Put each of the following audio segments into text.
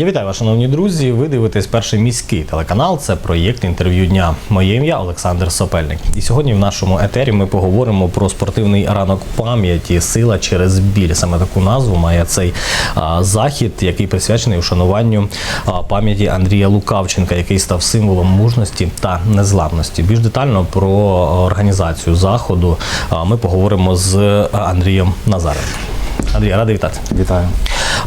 Я вітаю вас, шановні друзі. Ви дивитесь перший міський телеканал. Це проєкт інтерв'ю дня. Моє ім'я Олександр Сопельник. І сьогодні в нашому етері ми поговоримо про спортивний ранок пам'яті Сила через біль. Саме таку назву має цей а, захід, який присвячений ушануванню пам'яті Андрія Лукавченка, який став символом мужності та незламності. Більш детально про організацію заходу а, ми поговоримо з Андрієм Назарем. Андрій, радий вітати. Вітаю.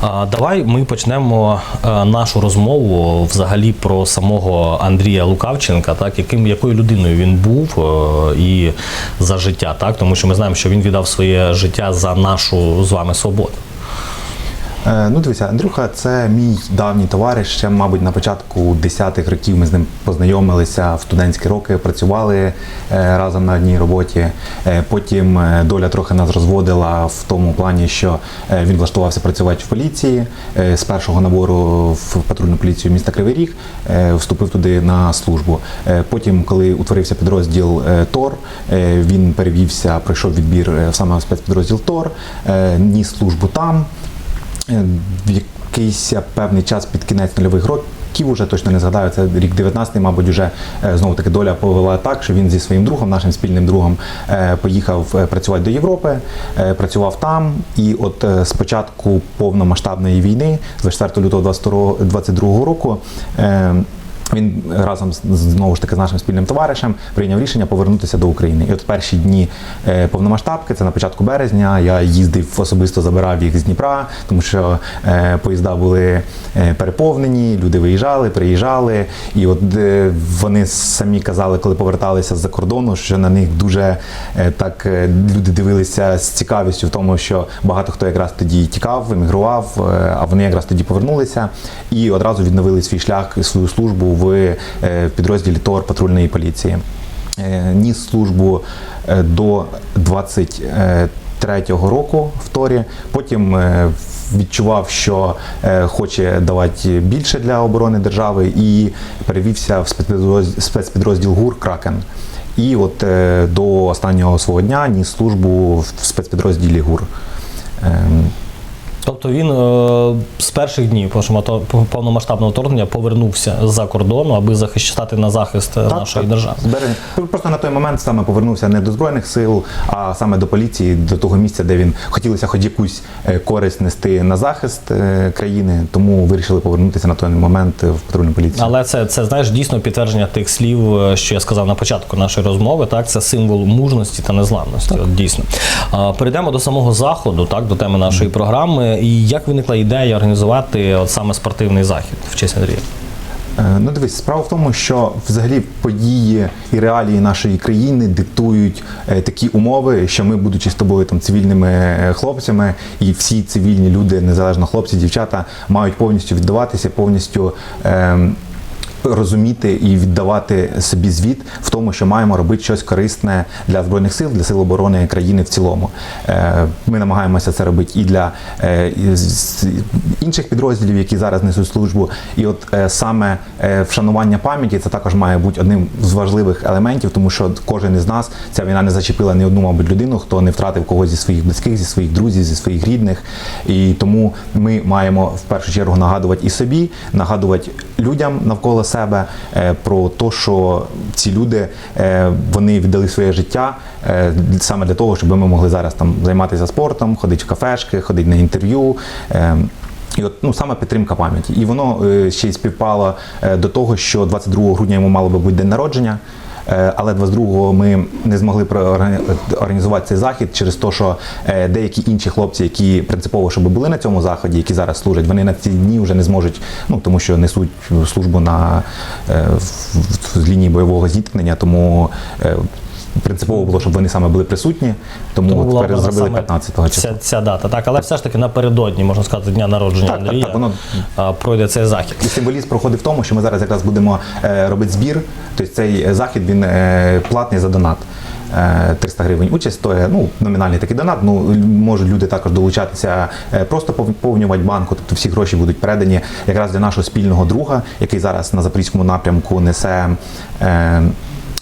Давай ми почнемо е, нашу розмову взагалі про самого Андрія Лукавченка, так яким якою людиною він був е, і за життя, так тому що ми знаємо, що він віддав своє життя за нашу з вами свободу. Е, Ну, дивіться, Андрюха, це мій давній товариш. Ще, мабуть, на початку 10-х років ми з ним познайомилися в студентські роки, працювали е, разом на одній роботі. Е, Потім доля трохи нас розводила в тому плані, що він влаштувався працювати в поліції з першого набору в патрульну поліцію міста Кривий Ріг, вступив туди на службу. Потім, коли утворився підрозділ ТОР, він перевівся, пройшов відбір саме в спецпідрозділ ТОР, ніс службу там. Е, в якийсь певний час під кінець нульових років, уже точно не згадаю, це рік 19-й, мабуть, вже е, знову таки доля повела так, що він зі своїм другом, нашим спільним другом, е, поїхав е, працювати до Європи, е, працював там. І от е, з початку повномасштабної війни, з 24 лютого 2022 року. Він разом знову ж таки з нашим спільним товаришем прийняв рішення повернутися до України. І от перші дні е, повномасштабки, це на початку березня. Я їздив особисто забирав їх з Дніпра, тому що е, поїзда були е, переповнені, люди виїжджали, приїжджали. І от вони самі казали, коли поверталися з-за кордону, що на них дуже так люди дивилися з цікавістю в тому, що багато хто якраз тоді тікав, емігрував, а вони якраз тоді повернулися і одразу відновили свій шлях і свою службу в е, підрозділі ТОР патрульної поліції. Е, Ніс службу е, до 23-го року в Торі. Потім відчував, що хоче давати більше для оборони держави, і перевівся в спецпідрозділ, ГУР Кракен. І от до останнього свого дня ніс службу в спецпідрозділі ГУР. Тобто він е, з перших днів повномасштаб- повномасштабного вторгнення повернувся з-за кордону, аби захищати на захист е, нашої держави. Збереж- Просто на той момент саме повернувся не до Збройних сил, а саме до поліції, до того місця, де він хотілося хоч якусь е, користь нести на захист країни, тому вирішили повернутися на той момент в патрульну поліцію. Але це, це знаєш дійсно підтвердження тих слів, що я сказав на початку нашої розмови. Так, це символ мужності та незламності. От дійсно. Перейдемо до самого заходу, так до теми нашої програми. І як виникла ідея організувати от саме спортивний захід в честь Андрія? Е, Ну, дивись, справа в тому, що взагалі події і реалії нашої країни диктують е, такі умови, що ми, будучи з тобою там цивільними е, хлопцями, і всі цивільні люди, незалежно хлопці, дівчата, мають повністю віддаватися, повністю. ем, Розуміти і віддавати собі звіт в тому, що маємо робити щось корисне для збройних сил, для сил оборони країни в цілому. Е, Ми намагаємося це робити і для е, інших підрозділів, які зараз несуть службу. І от е, саме вшанування пам'яті це також має бути одним з важливих елементів, тому що кожен із нас ця війна не зачепила ні одну, мабуть, людину, хто не втратив когось зі своїх близьких, зі своїх друзів, зі своїх рідних. І тому ми маємо в першу чергу нагадувати і собі, нагадувати людям навколо себе е, про те, що ці люди е, вони віддали своє життя е, саме для того, щоб ми могли зараз там займатися спортом, ходити в кафешки, ходити на інтерв'ю. і от ну саме підтримка пам'яті, і воно ще й співпало до того, що 22 грудня йому мало би бути день народження. Е, Але 22-го ми не змогли організувати цей захід через те, що е, деякі інші хлопці, які принципово щоб були на цьому заході, які зараз служать, вони на ці дні вже не зможуть, ну тому що несуть службу на е, з лінії бойового зіткнення. Тому е, принципово було, щоб вони саме були присутні. Тому, Тому от тепер зробили саме 15-го числа. Ця, ця дата, так, але все ж таки напередодні, можна сказати, дня народження Так, так, Андрія так, воно- пройде цей захід. І символізм проходить в тому, що ми зараз якраз будемо е, робити збір. Тобто цей е, захід він е, платний за донат. Е, 300 гривень участь стоїть, ну, номінальний такий донат. Ну, можуть люди також долучатися, е, просто поповнювати банку. Тобто всі гроші будуть передані якраз для нашого спільного друга, який зараз на запорізькому напрямку несе. Е,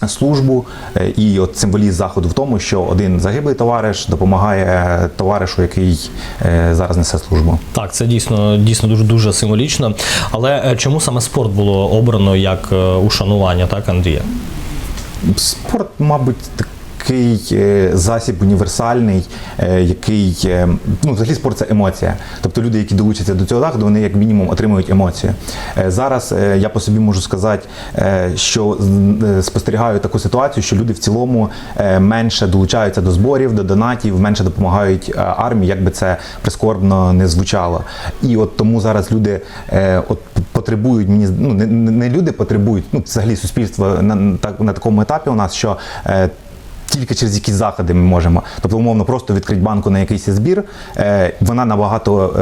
службу. Е, І от символізм заходу в тому, що один загиблий товариш допомагає товаришу, який е, зараз несе службу. Так, це дійсно дійсно дуже дуже символічно. Але е, чому саме спорт було обрано як е, ушанування, так, Андрія? Спорт, мабуть, такий е, засіб універсальний, е, який е, ну, взагалі спорт це емоція. Тобто люди, які долучаться до цього заходу, вони як мінімум отримують емоцію. Зараз я по собі можу сказати, що спостерігаю таку ситуацію, що люди в цілому менше долучаються до зборів, до донатів, менше допомагають армії, як би це прискорбно не звучало. І от тому зараз люди от потребують мені ну не, не люди потребують, ну взагалі суспільство на, так- на такому етапі у нас, що тільки через якісь заходи ми можемо. Тобто, умовно, просто відкрити банку на якийсь збір, е, вона набагато.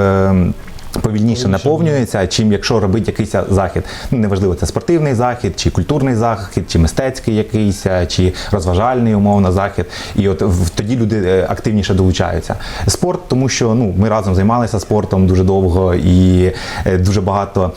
Повільніше наповнюється, чим якщо робить якийсь захід. Ну, неважливо, це спортивний захід, чи культурний захід, чи мистецький якийсь, е, чи розважальний умовно захід. І от тоді люди е, активніше долучаються. Спорт, тому що ну, ми разом займалися спортом дуже довго і е, дуже багато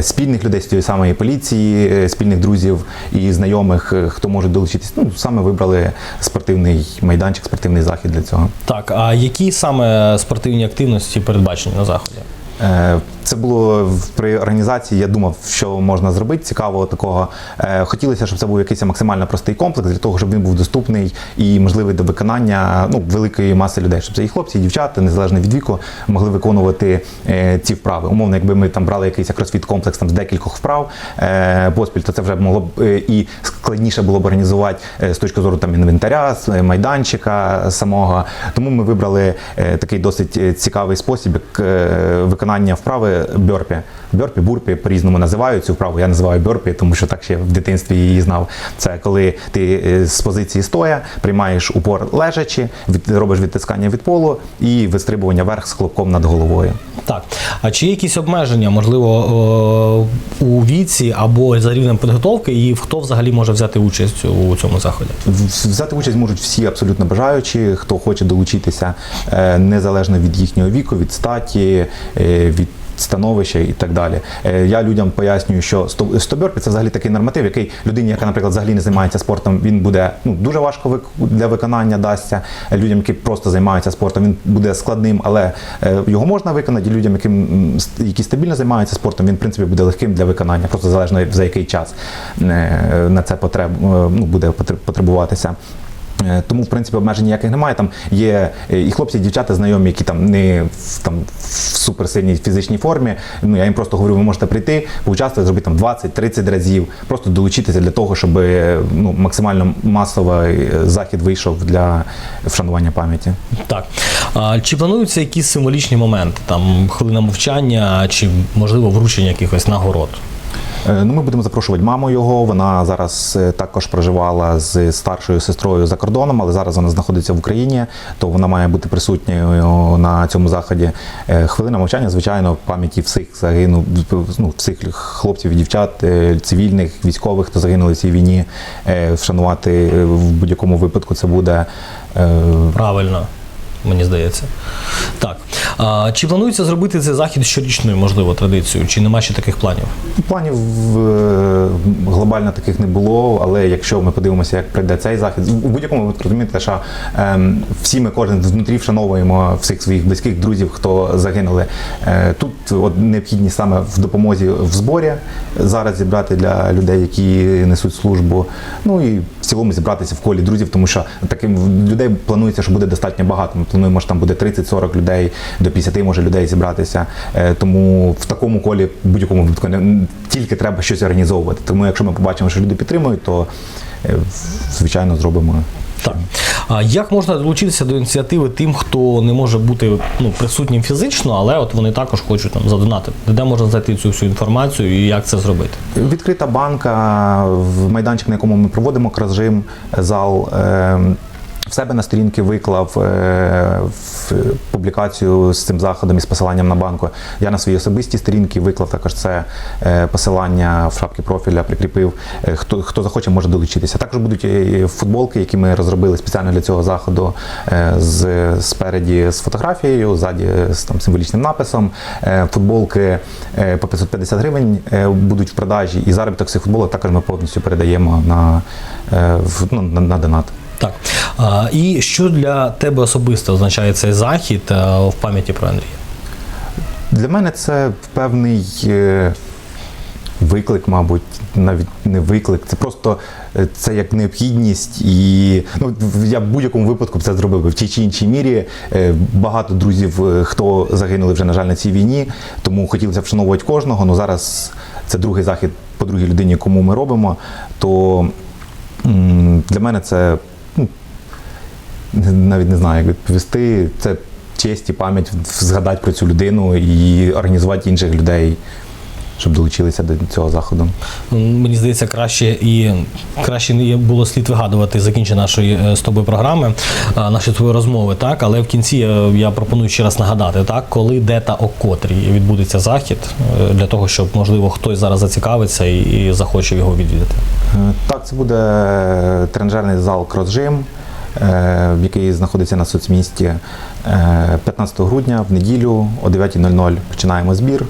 спільних людей з тієї самої поліції, спільних друзів і знайомих, хто може долучитись. Ну, саме вибрали спортивний майданчик, спортивний захід для цього. Так, а які саме спортивні активності передбачені на заході? Е, Це було при організації. Я думав, що можна зробити цікавого такого. Е, Хотілося, щоб це був якийсь максимально простий комплекс для того, щоб він був доступний і можливий до виконання ну, великої маси людей, щоб це і хлопці, і дівчата, незалежно від віку, могли виконувати е, ці вправи. Умовно, якби ми там брали якийсь кросфіт комплекс там з декількох вправ е, поспіль, то це вже могло б і складніше було б організувати з точки зору там інвентаря, майданчика самого. Тому ми вибрали такий досить цікавий спосіб як виконання вправи бьорпі. Бьорпі, бурпі по-різному називають цю вправу. Я називаю бьорпі, тому що так ще в дитинстві її знав. Це коли ти е, з позиції стоя приймаєш упор лежачи, робиш відтискання від полу і вистрибування вверх з хлопком над головою. Так. А чи є якісь обмеження, можливо, у віці або за рівнем підготовки, і хто взагалі може взяти участь у цьому заході? Взяти участь можуть всі абсолютно бажаючі, хто хоче долучитися е, незалежно від їхнього віку, від статі, е, від становища і так далі. Е, Я людям пояснюю, що сто- стоберпі це взагалі такий норматив, який людині, яка, наприклад, взагалі не займається спортом, він буде ну, дуже важко для виконання дасться. Е, Людям, які просто займаються спортом, він буде складним, але е, його можна виконати. Людям, яким, які стабільно займаються спортом, він в принципі буде легким для виконання, просто залежно за який час на це потреб, ну, буде потреб- потребуватися. Е, Тому, в принципі, обмежень ніяких немає. Там є е, і хлопці, і дівчата знайомі, які там не в там в суперсильній фізичній формі. Ну я їм просто говорю, ви можете прийти, поучаствувати, зробити там 20-30 разів, просто долучитися для того, щоб е, ну, максимально масовий захід вийшов для вшанування пам'яті. Так. А, чи плануються якісь символічні моменти, там хвилина мовчання, чи можливо вручення якихось нагород? Е, Ну, ми будемо запрошувати маму його. Вона зараз е, також проживала з старшою сестрою за кордоном, але зараз вона знаходиться в Україні, то вона має бути присутньою на цьому заході. Е, Хвилина мовчання, звичайно, пам'яті всіх загинув, ну, всіх хлопців і дівчат, цивільних, військових, хто загинули в цій війні. Вшанувати в будь-якому випадку це буде. Правильно, мені здається. Так. Чи планується зробити цей захід щорічною, можливо, традицією, чи нема ще таких планів? Планів е, глобально таких не було, але якщо ми подивимося, як прийде цей захід, у будь-якому випадку розумієте, що ем, всі ми кожен внутрі вшановуємо всіх своїх близьких друзів, хто загинули. Е, тут от необхідність саме в допомозі в зборі зараз зібрати для людей, які несуть службу. Ну і в цілому зібратися в колі друзів, тому що таким людей планується, що буде достатньо багато. Ми плануємо, що там буде 30-40 людей, до 50 може людей зібратися. Е, Тому в такому колі будь-якому випадку не тільки треба щось організовувати. Тому якщо ми побачимо, що люди підтримують, то е, звичайно зробимо. Так. А як можна долучитися до ініціативи тим, хто не може бути ну, присутнім фізично, але от вони також хочуть там задонатити? Де можна знайти цю всю інформацію і як це зробити? Відкрита банка, в майданчик, на якому ми проводимо кразжим, зал. е, в себе на сторінки виклав е, в публікацію з цим заходом і з посиланням на банку. Я на своїй особистій сторінці виклав також це е, посилання в шапки профіля, прикріпив. Е, Хто, хто захоче, може долучитися. Також будуть футболки, які ми розробили спеціально для цього заходу з спереді з фотографією, ззаді з там символічним написом. Футболки по 550 гривень будуть в продажі, і заробіток цих футболок також ми повністю передаємо на, ну, на, на донат. Так. І що для тебе особисто означає цей захід е, в пам'яті про Андрія? Для мене це певний е, виклик, мабуть, навіть не виклик. Це просто е, це як необхідність, і ну я в будь-якому випадку це зробив би в тій чи іншій мірі. Багато друзів, хто загинули вже, на жаль, на цій війні, тому хотілося вшановувати кожного. Ну зараз це другий захід по другій людині, кому ми робимо. То для мене це навіть не знаю, як відповісти. Це честь і пам'ять згадати про цю людину і організувати інших людей, щоб долучилися до цього заходу. Мені здається, краще і краще не було слід вигадувати закінчення нашої е, з тобою програми, а, нашої твоєї розмови, так. Але в кінці е, я пропоную ще раз нагадати, так, коли, де та о котрій відбудеться захід, е, для того, щоб можливо хтось зараз зацікавиться і, захоче його відвідати. Е, Так, це буде тренажерний зал Кросжим, е, який знаходиться на соцмісті. Е, 15 грудня в неділю о 9.00 починаємо збір.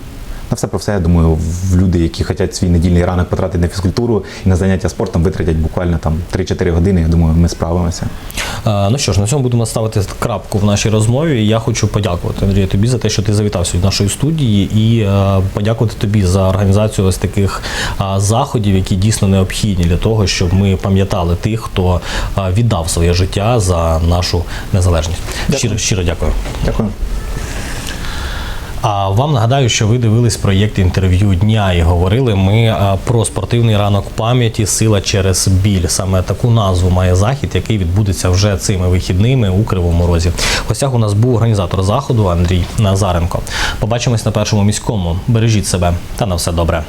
На все про все, я думаю, в люди, які хочуть свій недільний ранок потратити на фізкультуру і на заняття спортом, витратять буквально там 3-4 години. Я думаю, ми справимося. Е, Ну що ж, на цьому будемо ставити крапку в нашій розмові. Я хочу подякувати Андрію тобі за те, що ти завітав сьогодні до нашої студії, і е, подякувати тобі за організацію ось таких е, заходів, які дійсно необхідні для того, щоб ми пам'ятали тих, хто віддав своє життя за нашу незалежність. Щиро, щиро дякую. Дякую. А вам нагадаю, що ви дивились проєкт інтерв'ю дня і говорили ми про спортивний ранок пам'яті Сила через біль. Саме таку назву має захід, який відбудеться вже цими вихідними у Кривому Розі. Гостях у нас був організатор заходу Андрій Назаренко. Побачимось на першому міському. Бережіть себе та на все добре.